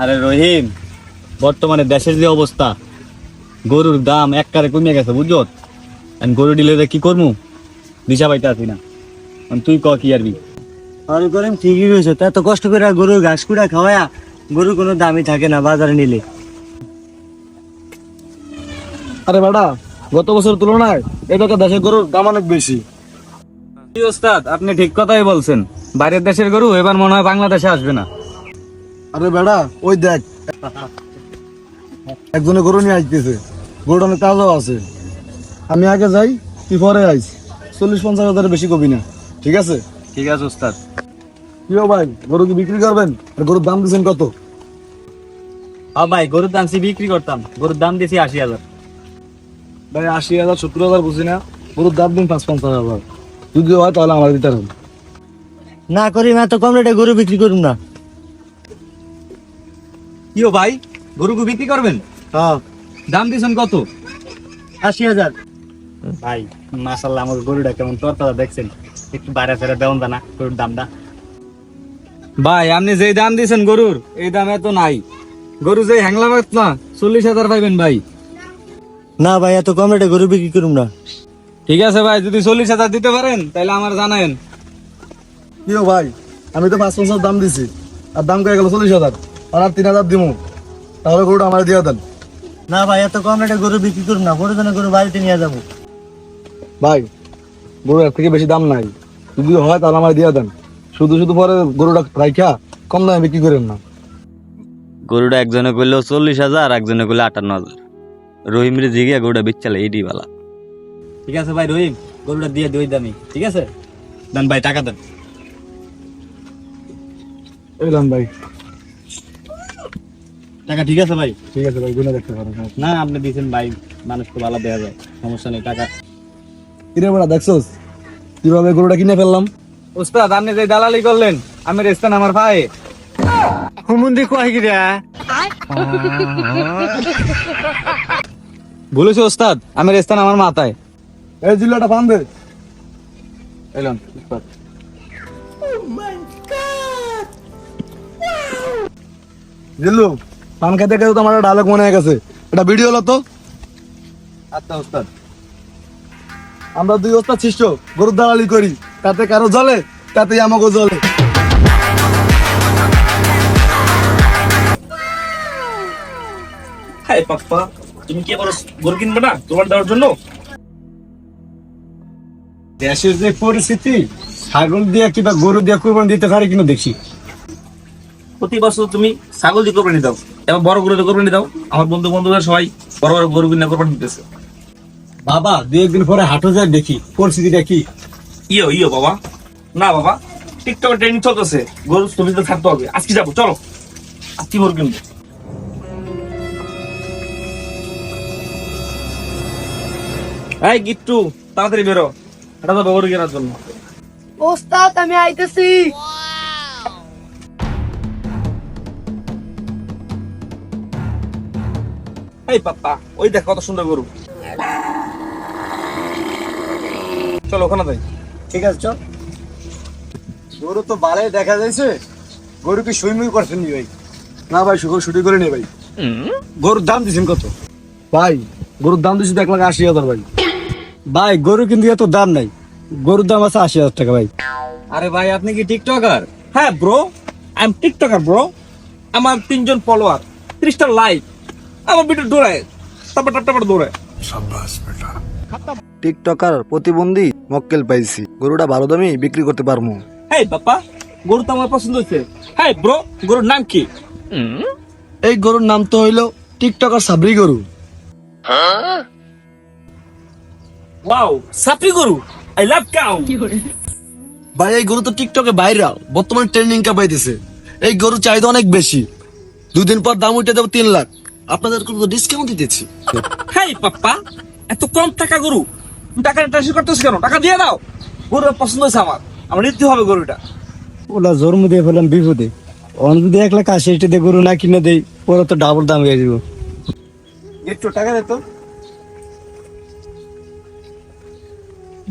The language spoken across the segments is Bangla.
আরে রহিম বর্তমানে দেশের যে অবস্থা গরুর দাম এক কারে কমে গেছে বুঝছ? গরু দিলে কি করব দিশা পাইতে আছি না। তুই ক কি আরবি? আর করেন ঠিকই রয়েছে তা এত কষ্ট করে গরু ঘাস কুড়া খাওয়া গরু কোনো দামই থাকে না বাজারে নিলে। আরে বেটা গত বছর তুলনায় এটাকে দেশের গরুর দাম অনেক বেশি। ওস্তাদ আপনি ঠিক কথাই বলছেন। বাইরের দেশের গরু এবার মনে হয় বাংলাদেশে আসবে না। আরে বেটা ওই দেখ। একজনে গরু নিয়ে আসতেছে গরুটা অনেক তাজাও আছে। আমি আগে যাই তুই পরে আইস। চল্লিশ পঞ্চাশ হাজারের বেশি কবি না। ঠিক আছে? ঠিক আছে ওস্তাদ। কি ভাই গরু কি বিক্রি করবেন? আর গরুর দাম দিচ্ছেন কত? হ্যাঁ ভাই গরুর দাম সি বিক্রি করতাম। গরুর দাম দিয়েছি আশি হাজার। ভাই আশি হাজার সত্তর হাজার বুঝি না। গরুর দাম দিন পাঁচ পঞ্চাশ হাজার। যদি হয় তাহলে আমার দিতে হবে। না করি এত কম রেটে গরু বিক্রি করুন না। কি ও ভাই গরু বিক্রি করবেন? হ্যাঁ। দাম দিয়েছেন কত? আশি হাজার। ভাই মাসাল্লাহ আমার গরুটা কেমন তরতাজা দেখছেন? একটু বাইরে ফেরে দেওয়ান না গরুর দামটা। ভাই আপনি যেই দাম দিয়েছেন গরুর এই দাম এত নাই। গরু যে হ্যাংলা না চল্লিশ হাজার পাইবেন ভাই। না ভাই এত কম রেটে গরু বিক্রি করুন না। ঠিক আছে ভাই যদি চল্লিশ হাজার দিতে পারেন তাহলে আমার জানায়েন। কি ও ভাই আমি তো পাঁচ পঞ্চাশ দাম দিছি আর দাম কয়ে গেল চল্লিশ হাজার আর আর তিন হাজার দিমু। তাহলে গরুটা আমার দিয়ে দেন। না ভাই এত কম রেটে গরু বিক্রি করুন না পরে জন্য গরু বাড়িতে নিয়ে যাব। ভাই গরু এর থেকে বেশি দাম নাই। যদি হয় তাহলে আমার দিয়ে দেন। শুধু শুধু পরে গরুটা রাইখা কম দামে বিক্রি করেন না। গরুটা একজনে করলেও চল্লিশ হাজার একজনে করলে আটান্ন হাজার। রহিম রে জিগে গরুটা বিচ্ছালে এটি বালা। ঠিক আছে ভাই রহিম গরুটা দিয়ে দুই দামি ঠিক আছে? দেন ভাই টাকা দেন। এলাম ভাই। টাকা ঠিক আছে ভাই? ঠিক আছে ভাই গুনে দেখতে পারেন না আপনি দিয়েছেন ভাই মানুষ তো ভালো দেওয়া যায় সমস্যা নেই টাকা। কিরে বড়া দেখছোস? কীভাবে গরুটা কিনে ফেললাম? উস্তাদ আপনি যে দালালি করলেন আমি রেস্তান আমার ভাই। হুমুন্দি কয় গিরা বলেছে ওস্তাদ আমি রেস্তান আমার মাথায়। এই জিল্লাটা পান দে এলাম জিল্লু পান খাইতে খাইতে তো আমার ডায়লগ মনে হয়ে গেছে। এটা ভিডিও হলো তো। আচ্ছা উস্তাদ আমরা দুই ওস্তাদ শিষ্য গরুর দালালি করি। তাতে কারও জলে তাতেই আমাকেও জলে হ্যাঁ পাপ্পা তুমি কি আবার গরু কিনবে না তোমার দেওয়ার জন্য? দেশের যে পরিস্থিতি ছাগল দিয়ে কিংবা গরু দিয়ে কুরবানি দিতে পারে কিনা দেখি। প্রতি বছর তুমি ছাগল দিয়ে কোরবানি দাও। এবার বড় গরু দিয়ে কোরবানি দাও। আমার বন্ধু বান্ধবরা সবাই বড় বড় গরু কিনে কোরবানি দিতেছে বাবা দু একদিন পরে হাঁটো যায় দেখি। পরিস্থিতিটা কি? ইয়ো ইয়ো বাবা। না বাবা টিকটকে ট্রেনিং চলতেছে। গরু তুমি তো থাকতে হবে। আজকে যাব চলো। আজকে গরু কিনবো। এই গিট্টু তাড়াতাড়ি বেরো। এটা তো গরু কেনার জন্য। ওস্তাদ আমি আইতেছি। এই পাপ্পা ওই দেখ কত সুন্দর গরু। চলো ওখানে যাই। ঠিক আছে চল। গরু তো বালাই দেখা যাইছে গরু কি সুইমিং করছেন নি ভাই? না ভাই শুধু শুটিং করে নি ভাই। গরুর দাম দিছেন কত? ভাই গরুর দাম দিচ্ছি তো এক লাখ আশি হাজার ভাই। ভাই গরু কিন্তু এত দাম নাই। গরুর দাম আছে আশি হাজার টাকা ভাই। আরে ভাই আপনি কি টিকটকার? হ্যাঁ bro I am TikToker bro আমার তিনজন ফলোয়ার ত্রিশটা লাইক আমার ভিডিও দৌড়ায়। তারপর টাপ টাপড় দৌড়ায়। টিকটকার প্রতিবন্ধী মক্কেল পাইছি। গরুটা ভালো দামি বিক্রি করতে পারব বাপ্পা গরু তো আমার পছন্দ হয়েছে হ্যাঁ ব্রো গরুর নাম কি? এই গরুর নাম তো হইল টিকটকার সাবরি গরু। ওয়াও সাপি গরু। আই লাভ কাউ ভাই এই গরু তো টিকটকে ভাইরাল। বর্তমানে ট্রেন্ডিং কা পাইতেছে। এই গরু চাহিদা অনেক বেশি। দুদিন পর দাম উঠে যাবে তিন লাখ। আপনাদের তো ডিসকাউন্ট দিতেছি হ্যাঁ পাপ্পা এত কম টাকা গরু। তুমি টাকা ট্রান্সফার করতেছ কেন? টাকা দিয়ে দাও। গরু পছন্দ হয়েছে আমার। আমার নিতে হবে গরুটা। ওলা জন্ম দিয়ে ফেলাম বিপদে। অন যদি এক লাখ আশি দিয়ে গরু না কিনে দেই পরে তো ডাবল দাম হয়ে যাব। একটু টাকা দে তো।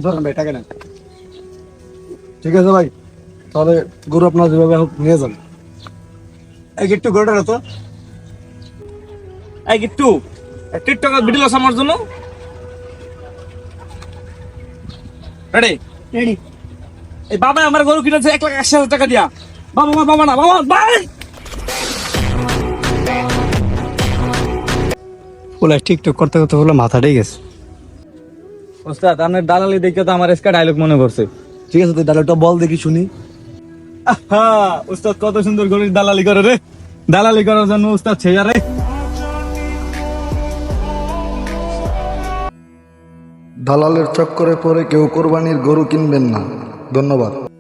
ধরেন ভাই টাকা নেন। ঠিক আছে ভাই তাহলে গরু আপনার যেভাবে হোক নিয়ে যান। এই একটু গরুটা তো এই গিট্টু টিকটকের ভিডিও আছে আমার জন্য। রেডি রেডি এই বাবা আমার গরু কিনেছে এক লাখ আশি হাজার টাকা দিয়া। বাবা বাবা বাবা না বাবা ওলা টিকটক করতে করতে হলো মাথাটাই গেছে। ওস্তাদ আপনার দালালি দেখে তো আমার এসকা ডায়লগ মনে পড়ছে। ঠিক আছে তুই ডায়লগটা বল দেখি শুনি। আহা, উস্তাদ কত সুন্দর গরুর দালালি করে রে। দালালি করার জন্য উস্তাদ ছেয়া রে। দালালের চক্করে পরে কেউ কোরবানির গরু কিনবেন না। ধন্যবাদ।